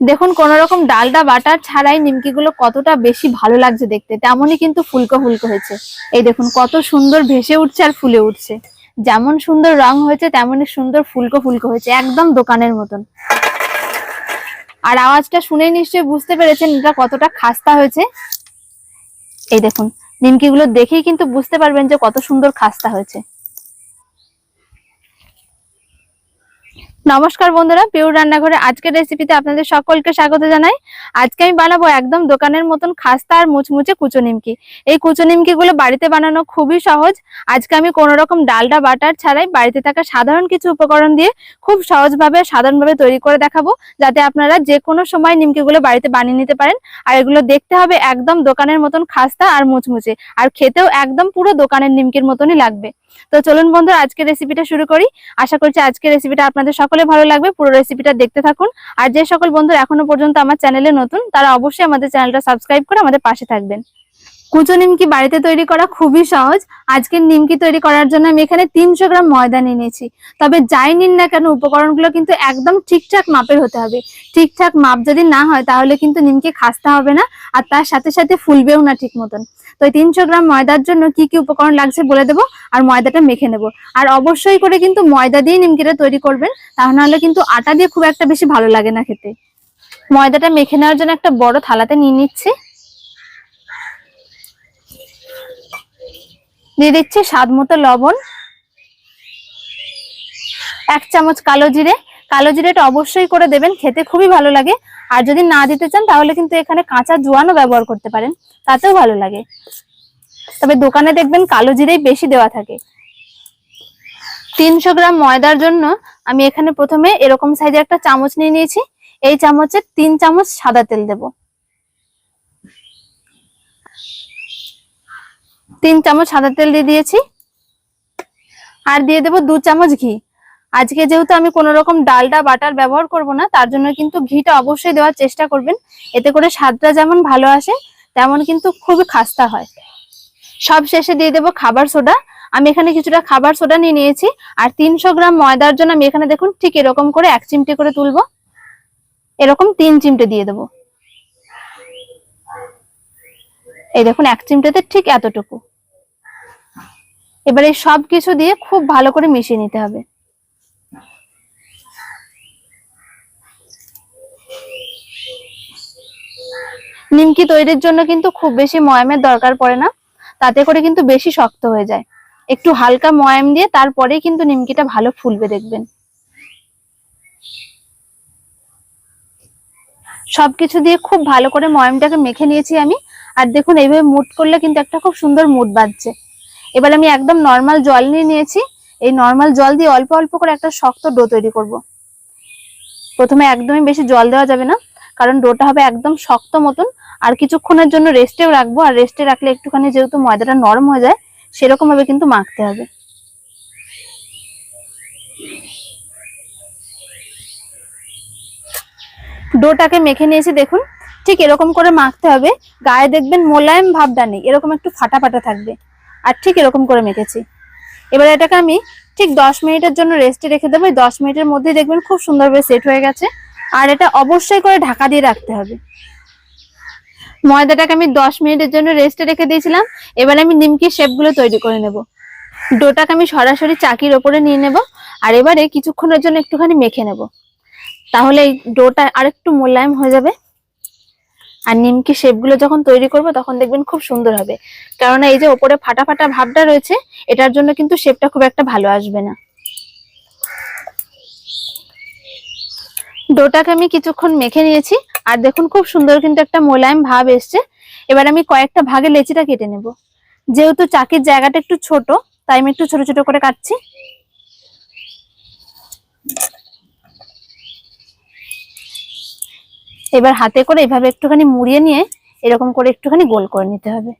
দেখুন, কোন রকম ডালডা বাটার ছাড়াই নিমকিগুলো কতটা বেশি ভালো লাগছে দেখতে। তেমনই কিন্তু ফুলকো ফুলকো হয়েছে। এই দেখুন, কত সুন্দর ভেসে উঠছে আর ফুলে উঠছে। যেমন সুন্দর রং হয়েছে, তেমনই সুন্দর ফুলকো ফুলকো হয়েছে, একদম দোকানের মতন। আর আওয়াজটা শুনেই নিশ্চয়ই বুঝতে পেরেছেন এটা কতটা খাস্তা হয়েছে। এই দেখুন, নিমকিগুলো দেখেই কিন্তু বুঝতে পারবেন যে কত সুন্দর খাস্তা হয়েছে। নমস্কার বন্ধুরা পিউর রান্নাঘরে আজকের রেসিপিতে আপনাদের সকলকে স্বাগত জানাই। আজকে আমি বানাবো একদম দোকানের মতন খাস্তা আর মুচমুচে কুচো নিমকি। এই কুচো নিমকি গুলো বাড়িতে বানানো খুবই সহজ। আজকে আমি কোনো রকম ডালডা বাটার ছাড়াই বাড়িতে থাকা সাধারণ কিছু উপকরণ দিয়ে খুব সহজভাবে, সাধারণভাবে তৈরি করে দেখাবো, যাতে আপনারা যে কোনো সময় নিমকি গুলো বাড়িতে বানিয়ে নিতে পারেন। আর এগুলো দেখতে হবে একদম দোকানের মতন খাস্তা আর মুচমুচে, আর খেতেও একদম পুরো দোকানের নিমকির মতনই লাগবে। তো চলুন বন্ধুরা, আজকের রেসিপিটা শুরু করি। আশা করছি আজকের রেসিপিটা আপনাদের সকলে ভালো লাগবে, পুরো রেসিপিটা দেখতে থাকুন। আর যে সকল বন্ধুরা এখনও পর্যন্ত আমার চ্যানেলে নতুন, তারা অবশ্যই আমাদের চ্যানেলটা সাবস্ক্রাইব করে আমাদের পাশে থাকবেন। কুচো নিমকি বাড়িতে তৈরি করা খুবই সহজ। আজকের নিমকি তৈরি করার জন্য আমি এখানে তিনশো গ্রাম ময়দা নিয়ে নিয়েছি। তবে যাই নিন না কেন, উপকরণগুলো কিন্তু একদম ঠিকঠাক মাপের হতে হবে। ঠিকঠাক মাপ যদি না হয়, তাহলে কিন্তু নিমকি খাস্তা হবে না, আর তার সাথে সাথে ফুলবেও না ঠিক মতন। তো এই তিনশো গ্রাম ময়দার জন্য কি কি উপকরণ লাগছে বলে দেবো, আর ময়দাটা মেখে নেব। আর অবশ্যই করে কিন্তু ময়দা দিয়ে নিমকিটা তৈরি করবেন, তা কিন্তু আটা দিয়ে খুব একটা বেশি ভালো লাগে না খেতে। ময়দাটা মেখে নেওয়ার জন্য একটা বড় থালাতে নিয়ে নিচ্ছি। দিয়ে দিচ্ছি স্বাদ মতো লবণ। এক চামচ কালো জিরে। কালো জিরেটা অবশ্যই করে দেবেন, খেতে খুবই ভালো লাগে। আর যদি না দিতে চান, তাহলে কিন্তু এখানে কাঁচা জোয়ানও ব্যবহার করতে পারেন, তাতেও ভালো লাগে। তবে দোকানে দেখবেন কালো জিরেই বেশি দেওয়া থাকে। তিনশো গ্রাম ময়দার জন্য আমি এখানে প্রথমে এরকম সাইজের একটা চামচ নিয়ে নিয়েছি। এই চামচের তিন চামচ সাদা তেল দেব। তিন চামচ সাদা তেল দিয়ে দিয়েছি। আর দিয়ে দেব দু চামচ ঘি। আজকে যেহেতু আমি কোনো রকম ডালডা বাটার ব্যবহার করব না, তার জন্য কিন্তু ঘিটা অবশ্যই দেওয়ার চেষ্টা করবেন। এতে করে স্বাদটা যেমন ভালো আসে, তেমন কিন্তু খুবই খাস্তা হয়। সব শেষে দিয়ে দেবো খাবার সোডা। আমি এখানে কিছুটা খাবার সোডা নিয়ে নিয়েছি, আর তিনশো গ্রাম ময়দার জন্য আমি এখানে দেখুন ঠিক এরকম করে এক চিমটে করে তুলবো। এরকম তিন চিমটে দিয়ে দেবো। এই দেখুন, এক চিমটেতে ঠিক এতটুকু। এবারে সব কিছু দিয়ে খুব ভালো করে মিশিয়ে নিতে হবে। নিমকি তৈরির জন্য কিন্তু খুব বেশি ময়ামের দরকার পড়ে না, তাতে করে কিন্তু বেশি শক্ত হয়ে যায়। একটু হালকা ময়াম দিয়ে তারপরেই কিন্তু নিমকিটা ভালো ফুলবে দেখবেন। সবকিছু দিয়ে খুব ভালো করে ময়ামটাকে মেখে নিয়েছি আমি, আর দেখুন এইভাবে মুট করলে কিন্তু একটা খুব সুন্দর মুট বাজছে এবার আমি একদম নর্মাল জল নিয়ে নিয়েছি। এই নর্মাল জল দিয়ে অল্প অল্প করে একটা শক্ত ডো তৈরি করব। প্রথমে একদমই বেশি জল দেওয়া যাবে না, কারণ ডোটা হবে একদম শক্ত মতন। আর কিছুক্ষণের জন্য রেস্টেও রাখব, আর রেস্টে রাখলে একটুখানি যেহেতু ময়দাটা নরম হয়ে যায় সেরকম ভাবে কিন্তু মাখতে হবে। ডোটাকে মেখে নিয়েছি, দেখুন। ঠিক এরকম করে মাখতে হবে। গায়ে দেখবেন মোলায়েম ভাবটা নেই, এরকম একটু ফাটা ফাটা থাকবে। আর ঠিক এরকম করে মেখেছি। এবার এটাকে আমি ঠিক দশ মিনিটের জন্য রেস্টে রেখে দেবো। দশ মিনিটের মধ্যেই দেখবেন খুব সুন্দরভাবে সেট হয়ে গেছে। আর এটা অবশ্যই করে ঢাকা দিয়ে রাখতে হবে। ময়দাটাকে আমি দশ মিনিটের জন্য রেস্টে রেখে দিয়েছিলাম। এবার আমি নিমকির শেপগুলো তৈরি করে নেব। ডোটাকে আমি সরাসরি চাকির ওপরে নিয়ে নেব। আর এবারে কিছুক্ষণের জন্য একটুখানি মেখে নেব। তাহলে এই ডোটা আরেকটু মোলায়েম হয়ে যাবে। আর নিমকি শেপগুলো যখন তৈরি করব, তখন দেখবেন খুব সুন্দর হবে। কেননা এই যে ওপরে ফাটা ফাটা ভাবটা রয়েছে, এটার জন্য কিন্তু শেপটা খুব একটা ভালো আসবে না। ডোটাকে আমি কিছুক্ষণ মেখে নিয়েছি, আর দেখুন খুব সুন্দর কিন্তু একটা মোলায়েম ভাব এসছে। এবার আমি কয়েকটা ভাগে লেচিটা কেটে নেব। যেহেতু চাকির জায়গাটা একটু ছোট, তাই আমি একটু ছোট ছোট করে কাটছি। এবার হাতে করে এভাবে একটুখানি মুড়িয়ে নিয়ে এরকম করে একটুখানি গোল করে নিতে হবে।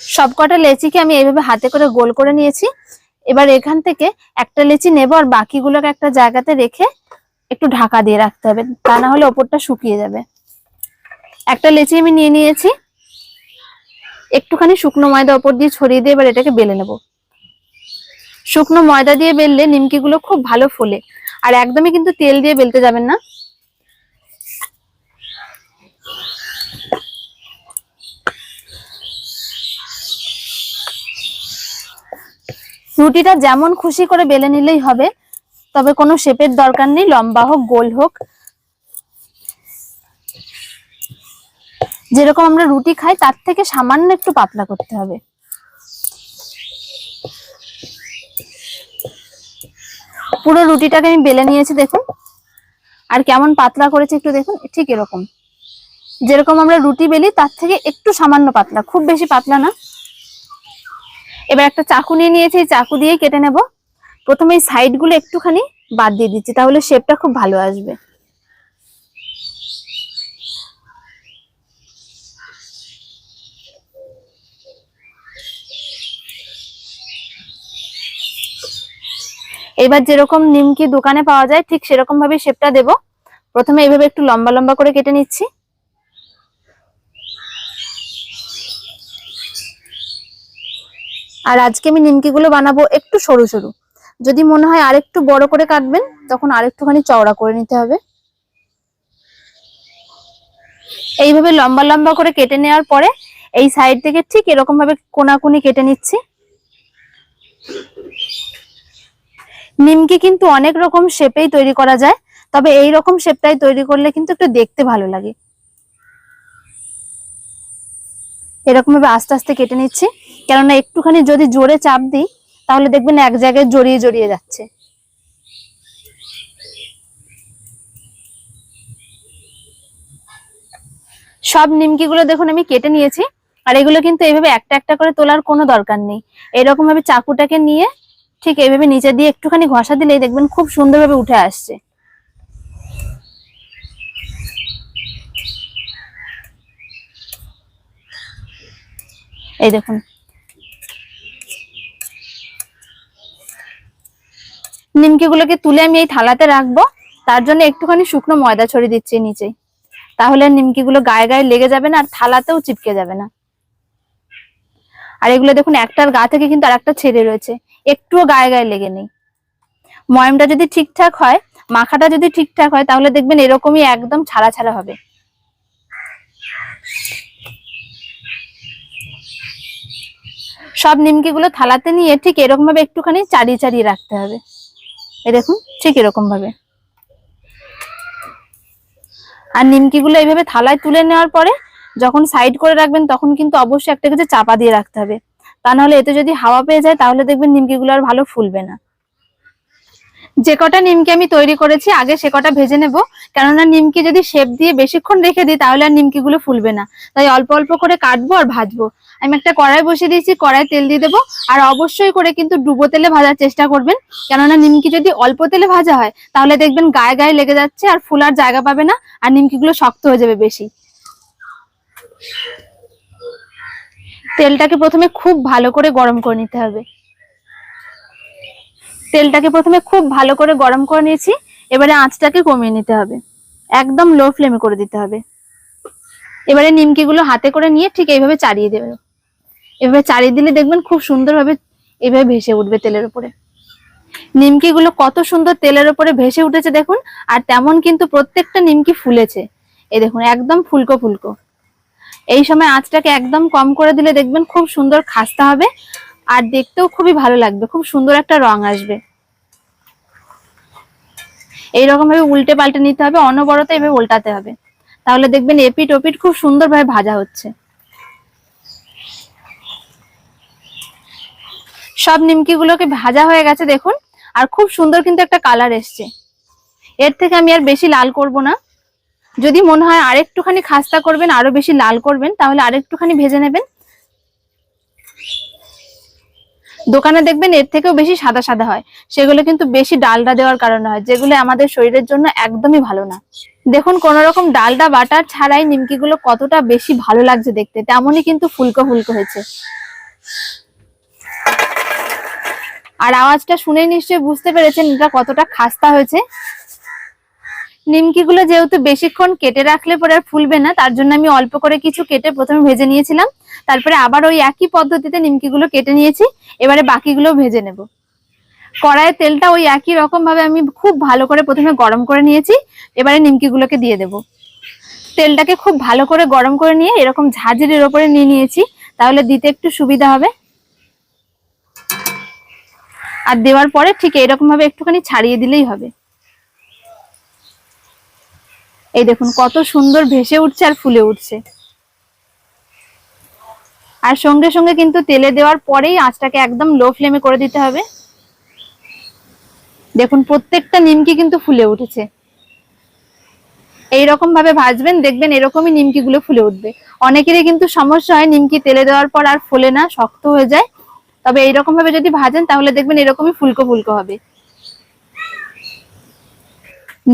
সবকটা লেচিকে আমি এইভাবে হাতে করে গোল করে নিয়েছি। এবার এখান থেকে একটা লেচি নেব আর বাকিগুলোকে একটা জায়গাতে রেখে একটু ঢাকা দিয়ে রাখতে হবে, তা না হলে ওপরটা শুকিয়ে যাবে। একটা লেচি আমি নিয়ে নিয়েছি। একটুখানি শুকনো ময়দা ওপর দিয়ে ছড়িয়ে দিয়ে এবার এটাকে বেলে নেব। শুকনো ময়দা দিয়ে বেললে নিমকিগুলো খুব ভালো ফোলে। আর একদমই কিন্তু তেল দিয়ে বেলতে যাবেন না। রুটিটা যেমন খুশি করে বেলে নিলেই হবে, তবে কোনো শেপের দরকার নেই, লম্বা হোক, গোল হোক। যেরকম আমরা রুটি খাই, তার থেকে সামান্য একটু পাতলা করতে হবে। পুরো রুটিটাকে আমি বেলে নিয়েছি, দেখুন। আর কেমন পাতলা করেছে একটু দেখুন, ঠিক এরকম। যেরকম আমরা রুটি বেলি, তার থেকে একটু সামান্য পাতলা, খুব বেশি পাতলা না। এবার একটা চাকু নিয়ে নিয়েছি চাকু দিয়ে কেটে নেব। প্রথমে সাইডগুলো সাইড একটুখানি বাদ দিয়ে দিচ্ছি, তাহলে শেপটা খুব ভালো আসবে। এবার যেরকম নিমকি দোকানে পাওয়া যায়, ঠিক সেরকম ভাবে শেপটা দেব। প্রথমে এইভাবে একটু লম্বা লম্বা করে কেটে নিচ্ছি। আর আজকে আমি নিমকিগুলো বানাবো একটু সরু সরু। যদি মনে হয় আরেকটু বড় করে কাটবেন, তখন আরেকটুখানি চওড়া করে নিতে হবে। এইভাবে লম্বা লম্বা করে কেটে নেওয়ার পরে এই সাইড থেকে ঠিক এরকম ভাবে কোনাকুনি কেটে নিচ্ছি। নিমকি কিন্তু অনেক রকম শেপেই তৈরি করা যায়, তবে এই রকম শেপটাই তৈরি করলে কিন্তু একটু দেখতে ভালো লাগে। এরকম ভাবে আস্তে আস্তে কেটে নিচ্ছি, কেননা একটুখানি যদি জোরে চাপ দিই, তাহলে দেখবেন এক জায়গায় জড়িয়ে জড়িয়ে যাচ্ছে। সব নিমকিগুলো দেখুন আমি কেটে নিয়েছি, আর এগুলো কিন্তু এইভাবে একটা একটা করে তোলার কোনো দরকার নেই। এরকম ভাবে চাকুটাকে নিয়ে ঠিক এইভাবে নিচে দিয়ে একটুখানি ঘষা দিলেই দেখবেন খুব সুন্দরভাবে উঠে আসছে। এই দেখুন। নিমকিগুলোকে তুলে আমি এই থালাতে রাখব, তার জন্য একটুখানি শুকনো ময়দা ছড়িয়ে দিচ্ছি নিচে। তাহলে নিমকিগুলো গায়ে গায়ে লেগে যাবে না, আর থালাতেও চিপকে যাবে না। আর এগুলো দেখুন, একটার গা থেকে কিন্তু আর একটা ছেড়ে রয়েছে। একটুও গায়ে গায়ে লেগে নেই। ময়মটা যদি ঠিকঠাক হয়, মাখাটা যদি ঠিকঠাক হয়, তাহলে দেখবেন এরকমই একদম ছাড়া ছাড়া হবে। সব নিমকিগুলো থালাতে নিয়ে ঠিক এরকম ভাবে একটুখানি চাড়িয়ে চাড়িয়ে রাখতে হবে। এই দেখুন, ঠিক এরকম ভাবে আর নিমকিগুলো এইভাবে থালায় তুলে নেওয়ার পরে যখন সাইড করে রাখবেন, তখন কিন্তু অবশ্যই একটা কিছু চাপা দিয়ে রাখতে হবে। তা নাহলে এতে যদি হাওয়া পেয়ে যায়, তাহলে দেখবেন নিমকিগুলো আর ভালো ফুলবে না। যে কটা নিমকি আমি তৈরি করেছি, আগে সে কটা ভেজে নেব। কেননা নিমকি যদি শেপ দিয়ে বেশিক্ষণ রেখে দিই, তাহলে আর নিমকিগুলো ফুলবে না। তাই অল্প অল্প করে কাটবো আর ভাজবো। আমি একটা কড়াই বসিয়ে দিয়েছি, কড়াই তেল দিয়ে দেবো। আর অবশ্যই করে কিন্তু ডুবো তেলে ভাজার চেষ্টা করবেন। কেননা নিমকি যদি অল্প তেলে ভাজা হয়, তাহলে দেখবেন গায়ে গায়ে লেগে যাচ্ছে আর ফুলার জায়গা পাবে না, আর নিমকিগুলো শক্ত হয়ে যাবে বেশি। তেলটাকে প্রথমে খুব ভালো করে গরম করে নিতে হবে। তেলটাকে প্রথমে খুব ভালো করে গরম করে নিয়েছি, এবারে আঁচটাকে কমিয়ে নিতে হবে। একদম লো ফ্লেমে করে দিতে হবে। এবারে নিমকিগুলো হাতে করে নিয়ে ঠিক এইভাবে চাড়িয়ে দেবে। এভাবে চাড়িয়ে দিলে দেখবেন খুব সুন্দরভাবে এভাবে ভেসে উঠবে তেলের উপরে। নিমকিগুলো কত সুন্দর তেলের উপরে ভেসে উঠেছে দেখুন, আর তেমন কিন্তু প্রত্যেকটা নিমকি ফুলেছে। এই দেখুন, একদম ফুলকো ফুলকো। এই সময় আঁচটাকে একদম কম করে দিলে দেখবেন খুব সুন্দর খাস্তা হবে আর দেখতেও খুবই ভালো লাগবে, খুব সুন্দর একটা রং আসবে। এইরকম ভাবে উল্টে পাল্টে নিতে হবে, অনবরত এভাবে উল্টাতে হবে। তাহলে দেখবেন এপিট ওপিট খুব সুন্দরভাবে ভাজা হচ্ছে। সব নিমকিগুলোকে ভাজা হয়ে গেছে দেখুন, আর খুব সুন্দর কিন্তু একটা কালার এসছে। এর থেকে আমি আর বেশি লাল করব না। যদি মনে হয় আরেকটুখানি খাস্তা করবেন, আরও বেশি লাল করবেন, তাহলে আরেকটুখানি ভেজে নেবেন। দোকানে দেখবেন এর থেকেও বেশি সাদা সাদা হয়। সেগুলো কিন্তু বেশি ডালডা দেওয়ার কারণে হয়, যেগুলো আমাদের শরীরের জন্য একদমই ভালো না। দেখুন কোন রকম ডালডা বাটার ছাড়াই নিমকিগুলো কতটা বেশি ভালো লাগছে দেখতে। তেমনই কিন্তু ফুলকো ফুলকো হয়েছে। আর আওয়াজটা শুনে নিশ্চয়ই বুঝতে পেরেছেন এটা কতটা খাস্তা হয়েছে। নিমকিগুলো যেহেতু বেশিক্ষণ কেটে রাখলে পরে আর ফুলবে না, তার জন্য আমি অল্প করে কিছু কেটে প্রথমে ভেজে নিয়েছিলাম। তারপরে আবার ওই একই পদ্ধতিতে নিমকিগুলো কেটে নিয়েছি, এবারে বাকিগুলো ভেজে নেব। কড়াইয়ের তেলটা ওই একই রকম ভাবে আমি খুব ভালো করে প্রথমে গরম করে নিয়েছি, এবারে নিমকিগুলোকে দিয়ে দেব। তেলটাকে খুব ভালো করে গরম করে নিয়ে এরকম ঝাঁঝরির ওপরে নিয়ে নিয়েছি, তাহলে দিতে একটু সুবিধা হবে। আর দেওয়ার পরে ঠিক এরকম ভাবে একটুখানি ছাড়িয়ে দিলেই হবে। এই দেখুন, কত সুন্দর ভেসে উঠছে আর ফুলে উঠছে। আর সঙ্গে সঙ্গে কিন্তু তেলে দেওয়ার পরেই আঁচটাকে একদম লো ফ্লেমে করে দিতে হবে। দেখুন, প্রত্যেকটা নিমকি কিন্তু ফুলে উঠেছে। এইরকম ভাবে ভাজবেন, দেখবেন এরকমই নিমকি গুলো ফুলে উঠবে। অনেকেরই কিন্তু সমস্যা হয়, নিমকি তেলে দেওয়ার পর আর ফোলে না, শক্ত হয়ে যায়। তবে এইরকম ভাবে যদি ভাজেন, তাহলে দেখবেন এরকমই ফুলকো ফুলকো হবে।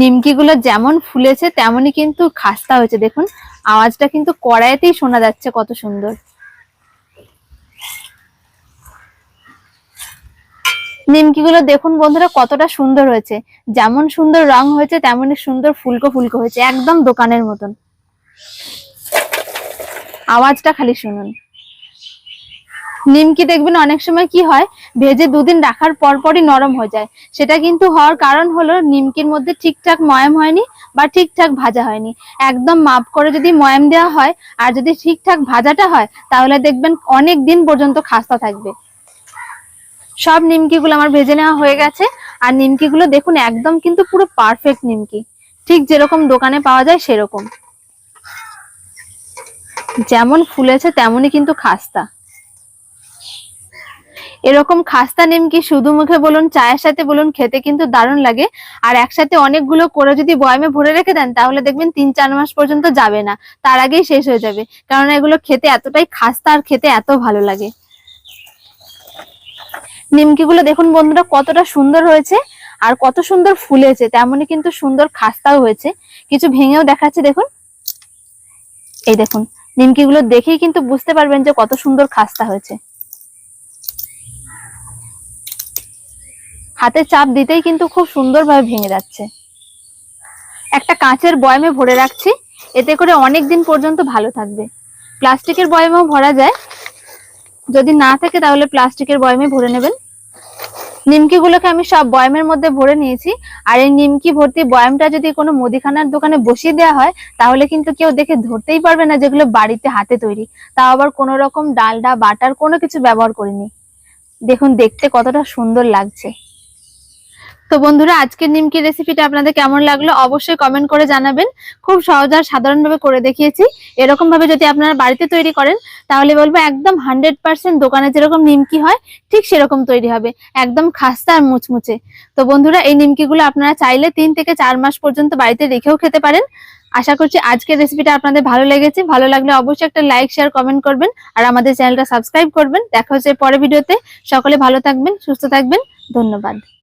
নিমকি গুলো যেমন ফুলেছে, তেমনই কিন্তু খাস্তা হয়েছে। দেখুন, আওয়াজটা কিন্তু কড়াইতেই শোনা যাচ্ছে কত সুন্দর। নিমকি গুলো দেখুন বন্ধুরা, কতটা সুন্দর হয়েছে। যেমন সুন্দর রং হয়েছে, তেমনই সুন্দর ফুলকো ফুলকো হয়েছে, একদম দোকানের মতন। আওয়াজটা খালি শুনুন। নিমকি দেখবেন অনেক সময় কি হয়, ভেজে দুদিন রাখার পর পরই নরম হয়ে যায়। সেটা কিন্তু হওয়ার কারণ হলো নিমকির মধ্যে ঠিকঠাক ময়াম হয়নি বা ঠিকঠাক ভাজা হয়নি। একদম মাপ করে যদি ময়াম দেওয়া হয় আর যদি ঠিকঠাক ভাজাটা হয়, তাহলে দেখবেন অনেক দিন পর্যন্ত খাস্তা থাকবে। সব নিমকিগুলো আমার ভেজে নেওয়া হয়ে গেছে। আর নিমকিগুলো দেখুন, একদম কিন্তু পুরো পারফেক্ট নিমকি। ঠিক যেরকম দোকানে পাওয়া যায় সেরকম। যেমন ফুলেছে তেমনই কিন্তু খাস্তা। এরকম খাস্তা নিমকি শুধু মুখে বলুন, চায়ের সাথে বলুন, খেতে কিন্তু দারুণ লাগে। আর একসাথে অনেকগুলো করে যদি বয়ামে ভরে রেখে দেন, তাহলে দেখবেন তিন চার মাস পর্যন্ত যাবে না। তার আগেই শেষ হয়ে যাবে। কারণ এগুলো খেতে এতটাই খাস্তা আর খেতে এত ভালো লাগে। নিমকিগুলো দেখুন বন্ধুরা, কতটা সুন্দর হয়েছে আর কত সুন্দর ফুলেছে। তেমনই কিন্তু সুন্দর খাস্তাও হয়েছে। কিছু ভেঙেও দেখাচ্ছে, দেখুন। এই দেখুন, নিমকিগুলো দেখেই কিন্তু বুঝতে পারবেন যে কত সুন্দর খাস্তা হয়েছে। হাতে চাপ দিতেই কিন্তু খুব সুন্দরভাবে ভেঙে যাচ্ছে। একটা কাঁচের বয়ামে ভরে রাখছি, এতে করে অনেক দিন পর্যন্ত ভালো থাকবে। প্লাস্টিকের বয়ামেও ভরা যায়। যদি না থাকে তাহলে প্লাস্টিকের বয়ামে ভরে নেবেন। নিমকি গুলোকে আমি সব বয়ামের মধ্যে ভরে নিয়েছি। আর এই নিমকি ভর্তি বয়ামটা যদি কোনো মুদিখানার দোকানে বসিয়ে দেওয়া হয়, তাহলে কিন্তু কেউ দেখে ধরতেই পারবে না যেগুলো বাড়িতে হাতে তৈরি। তাও আবার কোনো রকম ডালডা, বাটার কোনো কিছু ব্যবহার করিনি। দেখুন, দেখতে কতটা সুন্দর লাগছে। তো বন্ধুরা, আজকের নিমকি রেসিপিটা আপনাদের কেমন লাগল অবশ্যই কমেন্ট করে জানাবেন। খুব সহজ আর সাধারণভাবে করে দেখিয়েছি। এরকম ভাবে যদি আপনারা বাড়িতে তৈরি করেন, তাহলে বলব একদম হান্ড্রেড পার্সেন্ট দোকানে যেরকম নিমকি হয়, ঠিক সেরকম তৈরি হবে। একদম খাস্তা আর মুচমুচে। তো বন্ধুরা, এই নিমকিগুলো আপনারা চাইলে তিন থেকে চার মাস পর্যন্ত বাড়িতে রেখেও খেতে পারেন। আশা করছি আজকের রেসিপিটা আপনাদের ভালো লেগেছে। ভালো লাগলে অবশ্যই একটা লাইক শেয়ার কমেন্ট করবেন আর আমাদের চ্যানেলটা সাবস্ক্রাইব করবেন। দেখা হচ্ছে পরের ভিডিওতে। সকলে ভালো থাকবেন, সুস্থ থাকবেন। ধন্যবাদ।